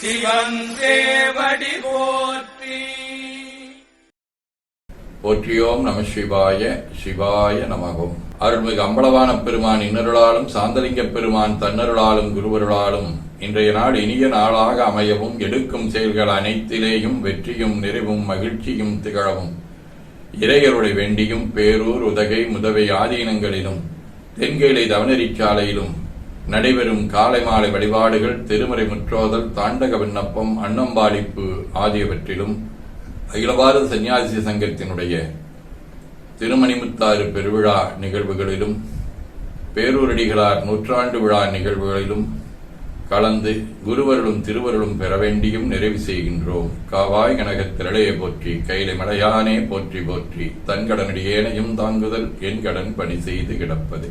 சிவன் தேவடி போற்றி போற்றியோம் நம சிவாய சிவாய நமகும் அருள்மிகு அம்பளவான பெருமான் இன்னருளாலும் சாந்தலிங்க பெருமான் தன்னருளாலும் குருவருளாலும் இன்றைய நாள் இனிய நாளாக அமையவும் எடுக்கும் செயல்கள் அனைத்திலேயும் வெற்றியும் நிறைவும் மகிழ்ச்சியும் திகழவும். இறையருளை வேண்டியும் பேரூர் உதகை முதவை ஆதீனங்களிலும் தென்கேலை தவனரிச்சாலையிலும் நடைபெறும் காலை மாலை வழிபாடுகள் திருமறை முற்றோதல் தாண்டக விண்ணப்பம் அன்னம்பாளிப்பு ஆகியவற்றிலும் அகில பாரத சன்னியாசி சங்கத்தினுடைய திருமணிமுத்தாறு பெருவிழா நிகழ்வுகளிலும் பேரூரடிகளார் நூற்றாண்டு விழா நிகழ்வுகளிலும் கலந்து குருவருளும் திருவருளும் பெற வேண்டியும் நிறைவு செய்கின்றோம். காவாய் கனக திரளையை போற்றி கைலை மலையானே போற்றி போற்றி தன் கடனடியேனையும் தாங்குதல் என் கடன் பணி செய்து கிடப்பது.